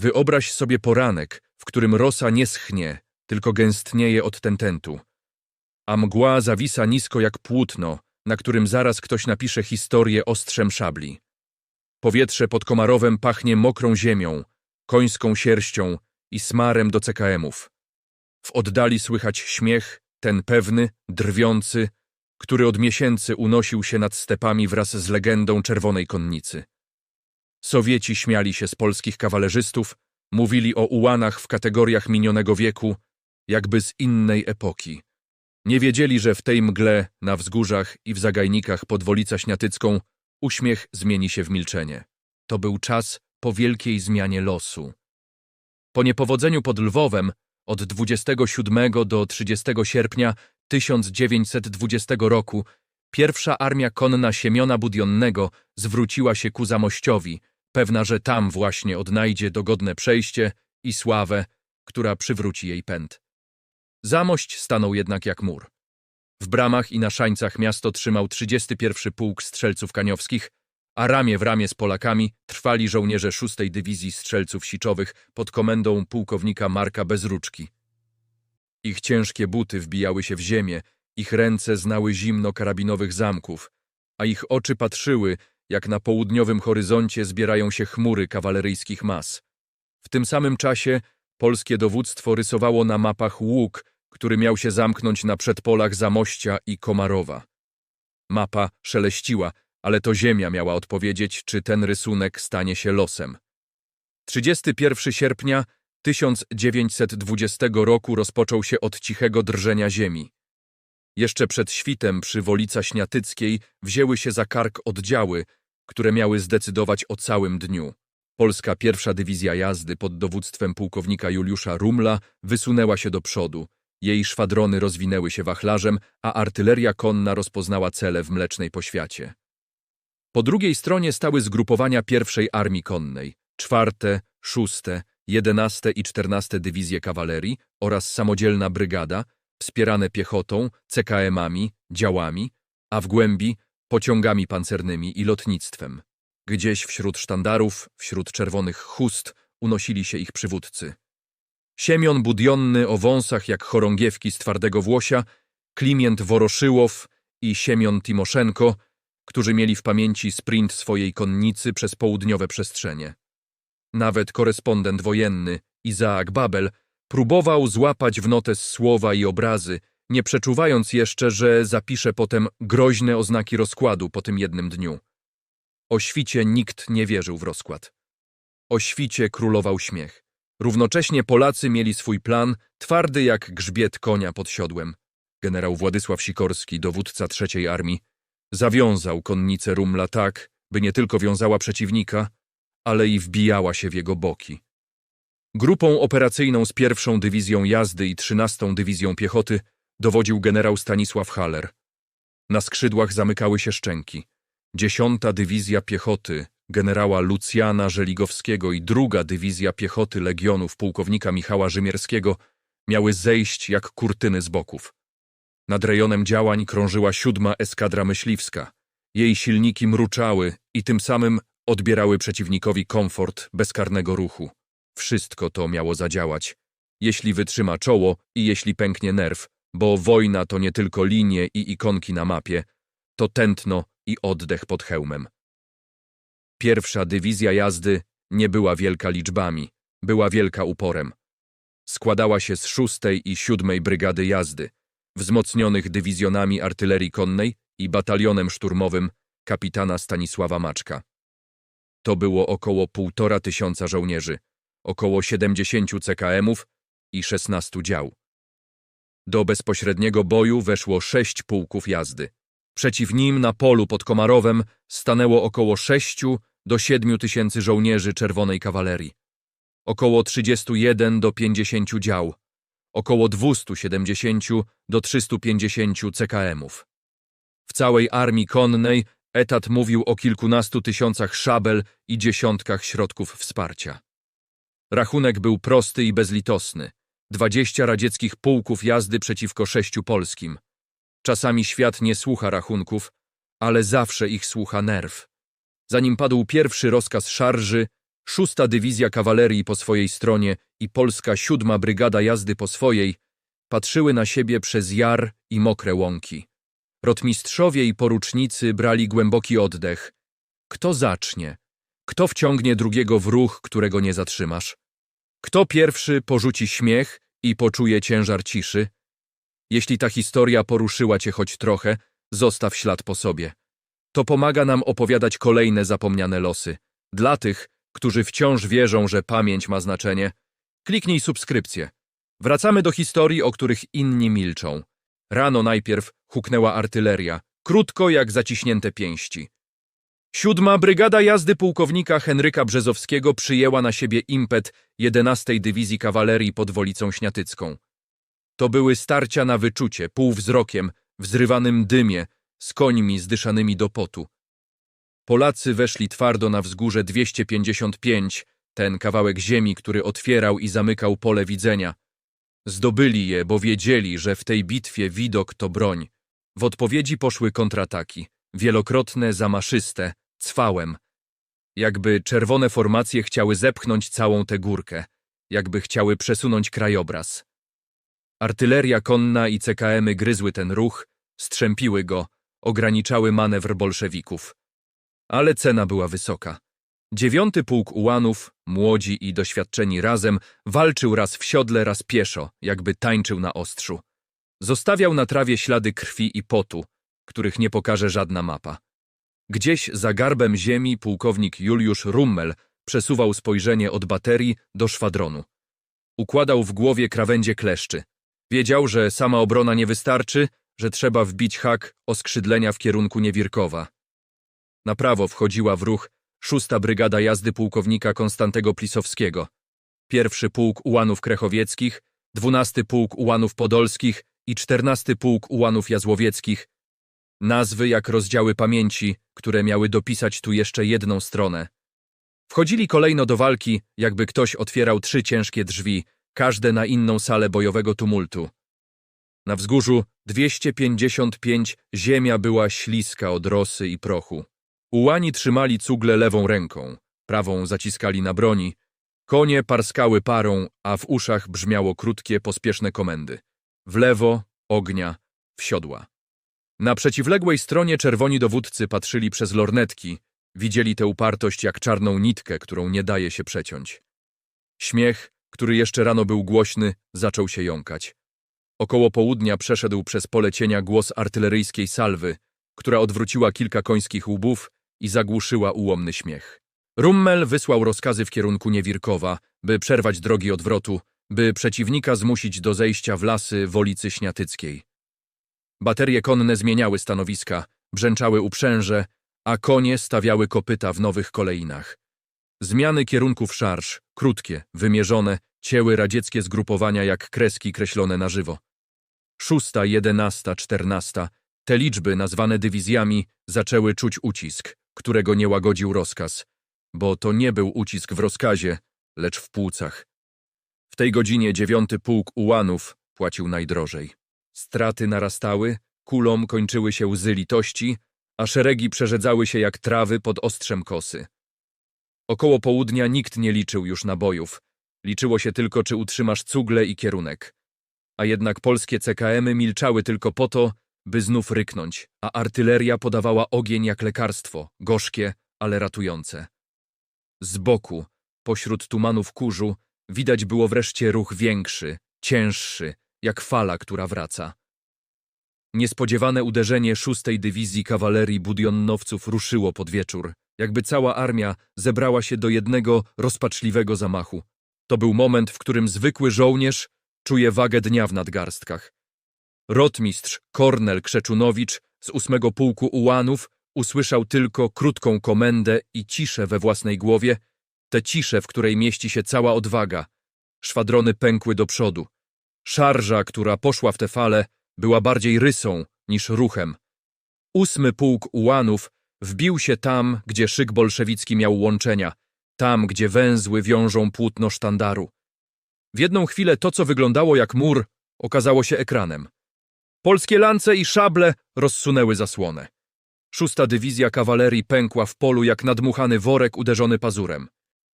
Wyobraź sobie poranek, w którym rosa nie schnie, tylko gęstnieje od tententu, a mgła zawisa nisko jak płótno, na którym zaraz ktoś napisze historię ostrzem szabli. Powietrze pod Komarowem pachnie mokrą ziemią, końską sierścią i smarem do CKM-ów. W oddali słychać śmiech, ten pewny, drwiący, który od miesięcy unosił się nad stepami wraz z legendą czerwonej konnicy. Sowieci śmiali się z polskich kawalerzystów, mówili o ułanach w kategoriach minionego wieku, jakby z innej epoki. Nie wiedzieli, że w tej mgle, na wzgórzach i w zagajnikach pod Wolicą Śniatycką uśmiech zmieni się w milczenie. To był czas po wielkiej zmianie losu. Po niepowodzeniu pod Lwowem od 27 do 30 sierpnia 1920 roku pierwsza armia konna Siemiona Budionnego zwróciła się ku Zamościowi, pewna, że tam właśnie odnajdzie dogodne przejście i sławę, która przywróci jej pęd. Zamość stanął jednak jak mur. W bramach i na szańcach miasto trzymał 31 Pułk Strzelców Kaniowskich, a ramię w ramię z Polakami trwali żołnierze 6 Dywizji Strzelców Siczowych pod komendą pułkownika Marka Bezruczki. Ich ciężkie buty wbijały się w ziemię, ich ręce znały zimno karabinowych zamków, a ich oczy patrzyły, jak na południowym horyzoncie zbierają się chmury kawaleryjskich mas. W tym samym czasie polskie dowództwo rysowało na mapach łuk, który miał się zamknąć na przedpolach Zamościa i Komarowa. Mapa szeleściła, ale to ziemia miała odpowiedzieć, czy ten rysunek stanie się losem. 31 sierpnia 1920 roku rozpoczął się od cichego drżenia ziemi. Jeszcze przed świtem przy Wolica Śniatyckiej wzięły się za kark oddziały, które miały zdecydować o całym dniu. Polska pierwsza dywizja jazdy pod dowództwem pułkownika Juliusza Rumla wysunęła się do przodu. Jej szwadrony rozwinęły się wachlarzem, a artyleria konna rozpoznała cele w Mlecznej Poświacie. Po drugiej stronie stały zgrupowania pierwszej Armii Konnej, czwarte, szóste, jedenaste i czternaste dywizje kawalerii oraz samodzielna brygada, wspierane piechotą, CKM-ami, działami, a w głębi pociągami pancernymi i lotnictwem. Gdzieś wśród sztandarów, wśród czerwonych chust unosili się ich przywódcy. Siemion Budionny o wąsach jak chorągiewki z twardego włosia, Kliment Woroszyłow i Siemion Timoszenko, którzy mieli w pamięci sprint swojej konnicy przez południowe przestrzenie. Nawet korespondent wojenny, Izaak Babel, próbował złapać w notes słowa i obrazy, nie przeczuwając jeszcze, że zapisze potem groźne oznaki rozkładu po tym jednym dniu. O świcie nikt nie wierzył w rozkład. O świcie królował śmiech. Równocześnie Polacy mieli swój plan, twardy jak grzbiet konia pod siodłem. Generał Władysław Sikorski, dowódca trzeciej armii, zawiązał konnicę Rumla tak, by nie tylko wiązała przeciwnika, ale i wbijała się w jego boki. Grupą operacyjną z pierwszą dywizją jazdy i trzynastą dywizją piechoty dowodził generał Stanisław Haller. Na skrzydłach zamykały się szczęki. Dziesiąta dywizja piechoty generała Lucjana Żeligowskiego i druga dywizja piechoty legionów pułkownika Michała Rzymierskiego miały zejść jak kurtyny z boków. Nad rejonem działań krążyła siódma eskadra myśliwska. Jej silniki mruczały i tym samym odbierały przeciwnikowi komfort bezkarnego ruchu. Wszystko to miało zadziałać, jeśli wytrzyma czoło i jeśli pęknie nerw, bo wojna to nie tylko linie i ikonki na mapie, to tętno i oddech pod hełmem. Pierwsza dywizja jazdy nie była wielka liczbami, była wielka uporem. Składała się z szóstej i siódmej brygady jazdy, wzmocnionych dywizjonami artylerii konnej i batalionem szturmowym kapitana Stanisława Maczka. To było około półtora tysiąca żołnierzy, około 70 CKM-ów i 16 dział. Do bezpośredniego boju weszło sześć pułków jazdy. Przeciw nim na polu pod Komarowem stanęło około 6 do 7 tysięcy żołnierzy czerwonej kawalerii, około 31 do 50 dział, około 270 do 350 CKM-ów. W całej armii konnej etat mówił o kilkunastu tysiącach szabel i dziesiątkach środków wsparcia. Rachunek był prosty i bezlitosny. Dwadzieścia radzieckich pułków jazdy przeciwko sześciu polskim. Czasami świat nie słucha rachunków, ale zawsze ich słucha nerw. Zanim padł pierwszy rozkaz szarży, Szósta Dywizja Kawalerii po swojej stronie i Polska Siódma Brygada Jazdy po swojej patrzyły na siebie przez jar i mokre łąki. Rotmistrzowie i porucznicy brali głęboki oddech. Kto zacznie? Kto wciągnie drugiego w ruch, którego nie zatrzymasz? Kto pierwszy porzuci śmiech i poczuje ciężar ciszy? Jeśli ta historia poruszyła cię choć trochę, zostaw ślad po sobie. To pomaga nam opowiadać kolejne zapomniane losy. Dla tych, którzy wciąż wierzą, że pamięć ma znaczenie, kliknij subskrypcję. Wracamy do historii, o których inni milczą. Rano najpierw huknęła artyleria, krótko jak zaciśnięte pięści. Siódma Brygada Jazdy Pułkownika Henryka Brzezowskiego przyjęła na siebie impet 11 Dywizji Kawalerii pod Wolicą Śniatycką. To były starcia na wyczucie, półwzrokiem, w zrywanym dymie, z końmi zdyszanymi do potu. Polacy weszli twardo na wzgórze 255, ten kawałek ziemi, który otwierał i zamykał pole widzenia. Zdobyli je, bo wiedzieli, że w tej bitwie widok to broń. W odpowiedzi poszły kontrataki, wielokrotne, zamaszyste, cwałem. Jakby czerwone formacje chciały zepchnąć całą tę górkę, jakby chciały przesunąć krajobraz. Artyleria konna i CKM-y gryzły ten ruch, strzępiły go, ograniczały manewr bolszewików. Ale cena była wysoka. Dziewiąty pułk ułanów, młodzi i doświadczeni razem, walczył raz w siodle, raz pieszo, jakby tańczył na ostrzu. Zostawiał na trawie ślady krwi i potu, których nie pokaże żadna mapa. Gdzieś za garbem ziemi pułkownik Juliusz Rummel przesuwał spojrzenie od baterii do szwadronu. Układał w głowie krawędzie kleszczy. Wiedział, że sama obrona nie wystarczy, że trzeba wbić hak oskrzydlenia w kierunku Niewirkowa. Na prawo wchodziła w ruch szósta brygada jazdy pułkownika Konstantego Plisowskiego, pierwszy pułk ułanów krechowieckich, dwunasty pułk ułanów podolskich i czternasty pułk ułanów jazłowieckich. Nazwy jak rozdziały pamięci, które miały dopisać tu jeszcze jedną stronę. Wchodzili kolejno do walki, jakby ktoś otwierał trzy ciężkie drzwi, każde na inną salę bojowego tumultu. Na wzgórzu 255 ziemia była śliska od rosy i prochu. Ułani trzymali cugle lewą ręką, prawą zaciskali na broni, konie parskały parą, a w uszach brzmiało krótkie, pospieszne komendy. W lewo, ognia, w siodła. Na przeciwległej stronie czerwoni dowódcy patrzyli przez lornetki, widzieli tę upartość jak czarną nitkę, którą nie daje się przeciąć. Śmiech, który jeszcze rano był głośny, zaczął się jąkać. Około południa przeszedł przez pole cienia głos artyleryjskiej salwy, która odwróciła kilka końskich łbów i zagłuszyła ułomny śmiech. Rummel wysłał rozkazy w kierunku Niewirkowa, by przerwać drogi odwrotu, by przeciwnika zmusić do zejścia w lasy Wolicy Śniatyckiej. Baterie konne zmieniały stanowiska, brzęczały uprzęże, a konie stawiały kopyta w nowych kolejnach. Zmiany kierunków szarż, krótkie, wymierzone, cięły radzieckie zgrupowania jak kreski kreślone na żywo. Szósta, jedenasta, czternasta, te liczby, nazwane dywizjami, zaczęły czuć ucisk, którego nie łagodził rozkaz, bo to nie był ucisk w rozkazie, lecz w płucach. W tej godzinie dziewiąty pułk ułanów płacił najdrożej. Straty narastały, kulom kończyły się łzy litości, a szeregi przerzedzały się jak trawy pod ostrzem kosy. Około południa nikt nie liczył już nabojów. Liczyło się tylko, czy utrzymasz cugle i kierunek. A jednak polskie CKM-y milczały tylko po to, by znów ryknąć, a artyleria podawała ogień jak lekarstwo, gorzkie, ale ratujące. Z boku, pośród tumanów kurzu, widać było wreszcie ruch większy, cięższy, jak fala, która wraca. Niespodziewane uderzenie szóstej dywizji kawalerii budionowców ruszyło pod wieczór, jakby cała armia zebrała się do jednego rozpaczliwego zamachu. To był moment, w którym zwykły żołnierz czuje wagę dnia w nadgarstkach. Rotmistrz Kornel Krzeczunowicz z ósmego pułku ułanów usłyszał tylko krótką komendę i ciszę we własnej głowie, tę ciszę, w której mieści się cała odwaga. Szwadrony pękły do przodu. Szarża, która poszła w tę falę, była bardziej rysą niż ruchem. Ósmy pułk ułanów wbił się tam, gdzie szyk bolszewicki miał łączenia, tam, gdzie węzły wiążą płótno sztandaru. W jedną chwilę to, co wyglądało jak mur, okazało się ekranem. Polskie lance i szable rozsunęły zasłonę. Szósta dywizja kawalerii pękła w polu jak nadmuchany worek uderzony pazurem.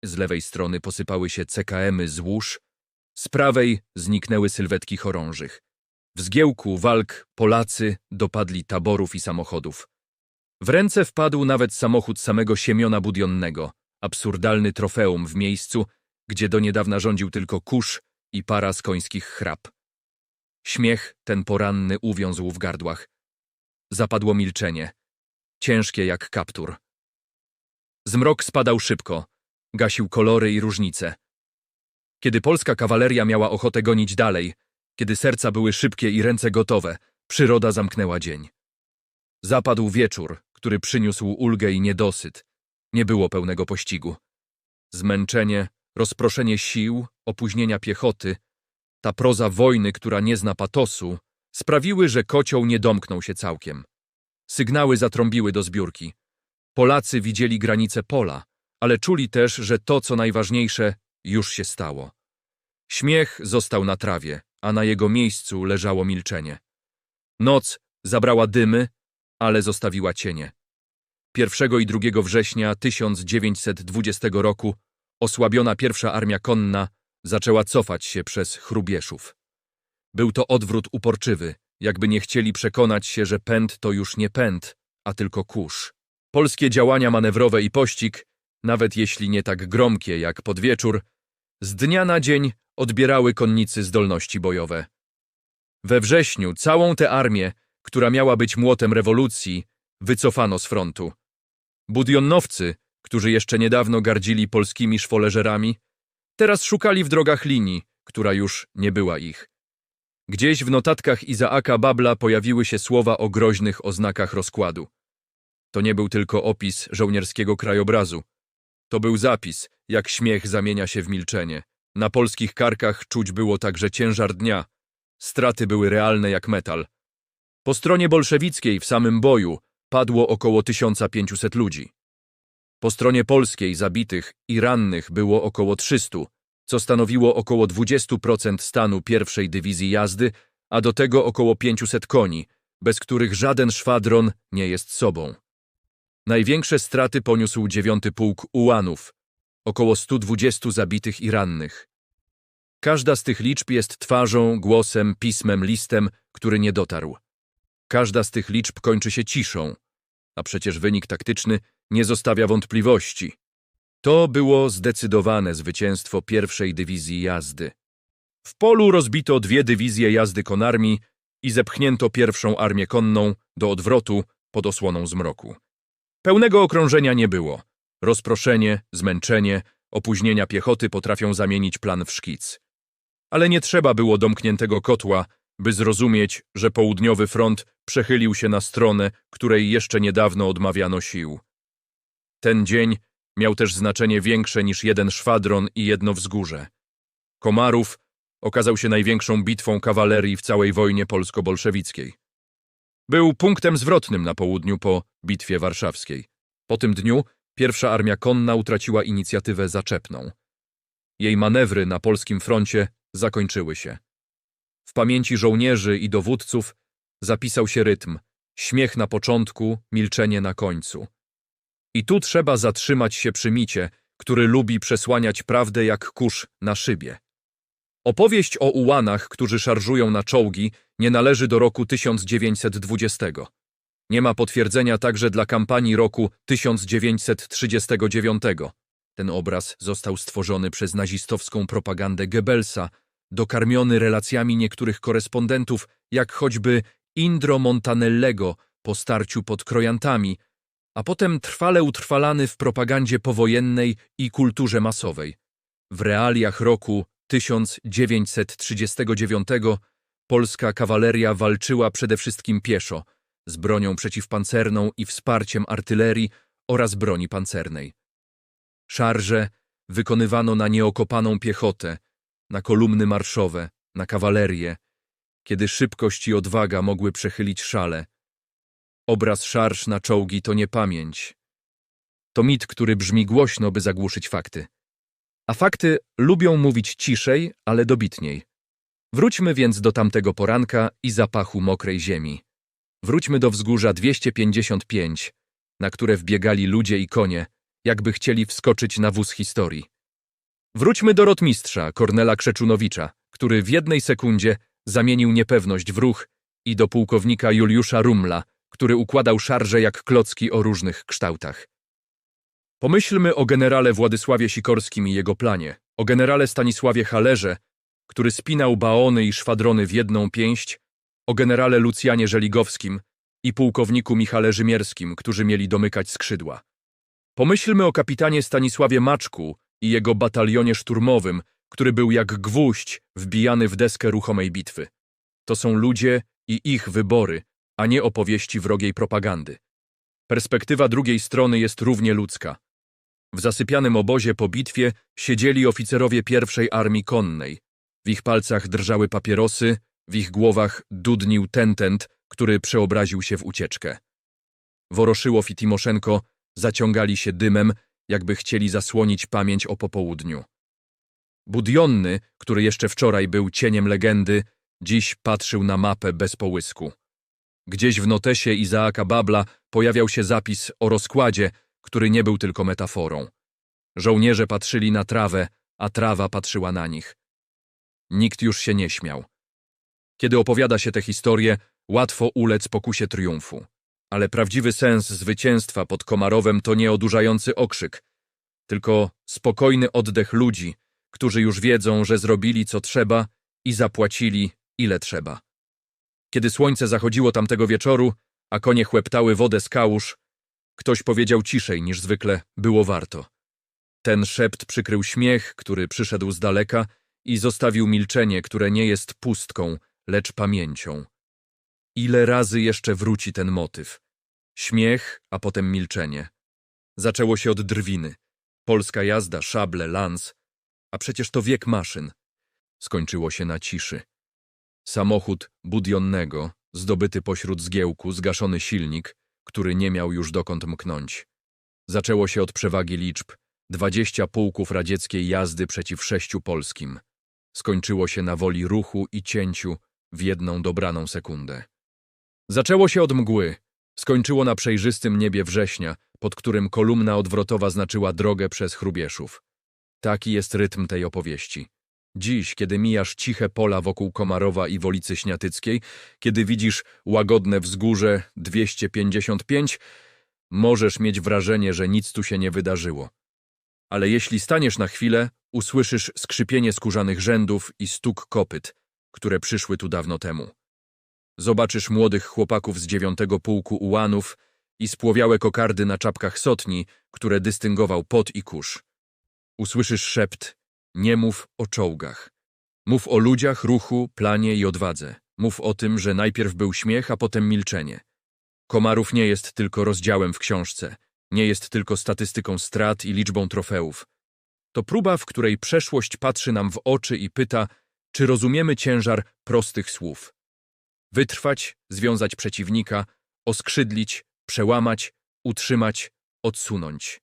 Z lewej strony posypały się CKM-y złóż, z prawej zniknęły sylwetki chorążych. W zgiełku walk Polacy dopadli taborów i samochodów. W ręce wpadł nawet samochód samego Siemiona Budionnego, absurdalny trofeum w miejscu, gdzie do niedawna rządził tylko kurz i para z końskich chrap. Śmiech ten poranny uwiązł w gardłach. Zapadło milczenie, ciężkie jak kaptur. Zmrok spadał szybko, gasił kolory i różnice. Kiedy polska kawaleria miała ochotę gonić dalej, kiedy serca były szybkie i ręce gotowe, przyroda zamknęła dzień. Zapadł wieczór, który przyniósł ulgę i niedosyt. Nie było pełnego pościgu. Zmęczenie, rozproszenie sił, opóźnienia piechoty, ta proza wojny, która nie zna patosu, sprawiły, że kocioł nie domknął się całkiem. Sygnały zatrąbiły do zbiórki. Polacy widzieli granice pola, ale czuli też, że to, co najważniejsze, już się stało. Śmiech został na trawie, a na jego miejscu leżało milczenie. Noc zabrała dymy, ale zostawiła cienie. 1 i 2 września 1920 roku osłabiona pierwsza armia konna zaczęła cofać się przez Chrubieszów. Był to odwrót uporczywy, jakby nie chcieli przekonać się, że pęd to już nie pęd, a tylko kurz. Polskie działania manewrowe i pościg, nawet jeśli nie tak gromkie jak pod wieczór, z dnia na dzień odbierały konnicy zdolności bojowe. We wrześniu całą tę armię, która miała być młotem rewolucji, wycofano z frontu. Budionnowcy, którzy jeszcze niedawno gardzili polskimi szwoleżerami, teraz szukali w drogach linii, która już nie była ich. Gdzieś w notatkach Izaaka Babla pojawiły się słowa o groźnych oznakach rozkładu. To nie był tylko opis żołnierskiego krajobrazu. To był zapis, jak śmiech zamienia się w milczenie. Na polskich karkach czuć było także ciężar dnia. Straty były realne jak metal. Po stronie bolszewickiej w samym boju padło około 1500 ludzi. Po stronie polskiej zabitych i rannych było około 300, co stanowiło około 20% stanu pierwszej dywizji jazdy, a do tego około 500 koni, bez których żaden szwadron nie jest sobą. Największe straty poniósł dziewiąty pułk Ułanów, około 120 zabitych i rannych. Każda z tych liczb jest twarzą, głosem, pismem, listem, który nie dotarł. Każda z tych liczb kończy się ciszą, a przecież wynik taktyczny nie zostawia wątpliwości. To było zdecydowane zwycięstwo pierwszej dywizji jazdy. W polu rozbito dwie dywizje jazdy konarmi i zepchnięto pierwszą armię konną do odwrotu pod osłoną zmroku. Pełnego okrążenia nie było. Rozproszenie, zmęczenie, opóźnienia piechoty potrafią zamienić plan w szkic. Ale nie trzeba było domkniętego kotła, by zrozumieć, że południowy front przechylił się na stronę, której jeszcze niedawno odmawiano sił. Ten dzień miał też znaczenie większe niż jeden szwadron i jedno wzgórze. Komarów okazał się największą bitwą kawalerii w całej wojnie polsko-bolszewickiej. Był punktem zwrotnym na południu po Bitwie Warszawskiej. Po tym dniu pierwsza armia konna utraciła inicjatywę zaczepną. Jej manewry na polskim froncie zakończyły się. W pamięci żołnierzy i dowódców zapisał się rytm, śmiech na początku, milczenie na końcu. I tu trzeba zatrzymać się przy micie, który lubi przesłaniać prawdę jak kurz na szybie. Opowieść o ułanach, którzy szarżują na czołgi, nie należy do roku 1920. Nie ma potwierdzenia także dla kampanii roku 1939. Ten obraz został stworzony przez nazistowską propagandę Goebbelsa, dokarmiony relacjami niektórych korespondentów, jak choćby Indro Montanellego po starciu pod Krojantami, a potem trwale utrwalany w propagandzie powojennej i kulturze masowej. W realiach roku 1939 polska kawaleria walczyła przede wszystkim pieszo, z bronią przeciwpancerną i wsparciem artylerii oraz broni pancernej. Szarże wykonywano na nieokopaną piechotę, na kolumny marszowe, na kawalerię, kiedy szybkość i odwaga mogły przechylić szale. Obraz szarż na czołgi to nie pamięć. To mit, który brzmi głośno, by zagłuszyć fakty. A fakty lubią mówić ciszej, ale dobitniej. Wróćmy więc do tamtego poranka i zapachu mokrej ziemi. Wróćmy do wzgórza 255, na które wbiegali ludzie i konie, jakby chcieli wskoczyć na wóz historii. Wróćmy do rotmistrza Kornela Krzeczunowicza, który w jednej sekundzie zamienił niepewność w ruch i do pułkownika Juliusza Rumla, który układał szarże jak klocki o różnych kształtach. Pomyślmy o generale Władysławie Sikorskim i jego planie, o generale Stanisławie Halerze, który spinał baony i szwadrony w jedną pięść, o generale Lucjanie Żeligowskim i pułkowniku Michale Rzymierskim, którzy mieli domykać skrzydła. Pomyślmy o kapitanie Stanisławie Maczku i jego batalionie szturmowym, który był jak gwóźdź wbijany w deskę ruchomej bitwy. To są ludzie i ich wybory, a nie opowieści wrogiej propagandy. Perspektywa drugiej strony jest równie ludzka. W zasypianym obozie po bitwie siedzieli oficerowie pierwszej armii konnej. W ich palcach drżały papierosy, w ich głowach dudnił tentent, który przeobraził się w ucieczkę. Woroszyłow i Timoszenko zaciągali się dymem, jakby chcieli zasłonić pamięć o popołudniu. Budionny, który jeszcze wczoraj był cieniem legendy, dziś patrzył na mapę bez połysku. Gdzieś w notesie Izaaka Babla pojawiał się zapis o rozkładzie, który nie był tylko metaforą. Żołnierze patrzyli na trawę, a trawa patrzyła na nich. Nikt już się nie śmiał. Kiedy opowiada się tę historię, łatwo ulec pokusie triumfu. Ale prawdziwy sens zwycięstwa pod Komarowem to nie odurzający okrzyk, tylko spokojny oddech ludzi, którzy już wiedzą, że zrobili co trzeba i zapłacili ile trzeba. Kiedy słońce zachodziło tamtego wieczoru, a konie chłeptały wodę z kałuż, ktoś powiedział ciszej niż zwykle było warto. Ten szept przykrył śmiech, który przyszedł z daleka i zostawił milczenie, które nie jest pustką, lecz pamięcią. Ile razy jeszcze wróci ten motyw? Śmiech, a potem milczenie. Zaczęło się od drwiny. Polska jazda, szable, lans. A przecież to wiek maszyn. Skończyło się na ciszy. Samochód budionnego, zdobyty pośród zgiełku, zgaszony silnik, który nie miał już dokąd mknąć. Zaczęło się od przewagi liczb. Dwadzieścia pułków radzieckiej jazdy przeciw sześciu polskim. Skończyło się na woli ruchu i cięciu w jedną dobraną sekundę. Zaczęło się od mgły. Skończyło na przejrzystym niebie września, pod którym kolumna odwrotowa znaczyła drogę przez Chrubieszów. Taki jest rytm tej opowieści. Dziś, kiedy mijasz ciche pola wokół Komarowa i Wolicy Śniatyckiej, kiedy widzisz łagodne wzgórze 255, możesz mieć wrażenie, że nic tu się nie wydarzyło. Ale jeśli staniesz na chwilę, usłyszysz skrzypienie skórzanych rzędów i stuk kopyt, które przyszły tu dawno temu. Zobaczysz młodych chłopaków z dziewiątego pułku ułanów i spłowiałe kokardy na czapkach sotni, które dystyngował pot i kurz. Usłyszysz szept, nie mów o czołgach. Mów o ludziach, ruchu, planie i odwadze. Mów o tym, że najpierw był śmiech, a potem milczenie. Komarów nie jest tylko rozdziałem w książce, nie jest tylko statystyką strat i liczbą trofeów. To próba, w której przeszłość patrzy nam w oczy i pyta, czy rozumiemy ciężar prostych słów. Wytrwać, związać przeciwnika, oskrzydlić, przełamać, utrzymać, odsunąć.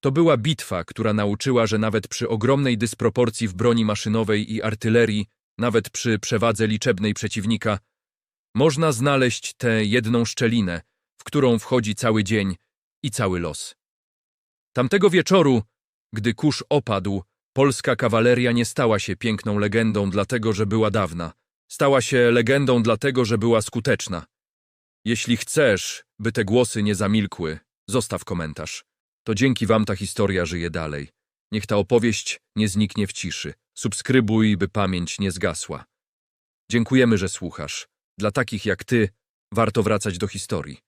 To była bitwa, która nauczyła, że nawet przy ogromnej dysproporcji w broni maszynowej i artylerii, nawet przy przewadze liczebnej przeciwnika, można znaleźć tę jedną szczelinę, w którą wchodzi cały dzień i cały los. Tamtego wieczoru, gdy kurz opadł, polska kawaleria nie stała się piękną legendą dlatego, że była dawna. Stała się legendą dlatego, że była skuteczna. Jeśli chcesz, by te głosy nie zamilkły, zostaw komentarz. To dzięki wam ta historia żyje dalej. Niech ta opowieść nie zniknie w ciszy. Subskrybuj, by pamięć nie zgasła. Dziękujemy, że słuchasz. Dla takich jak ty warto wracać do historii.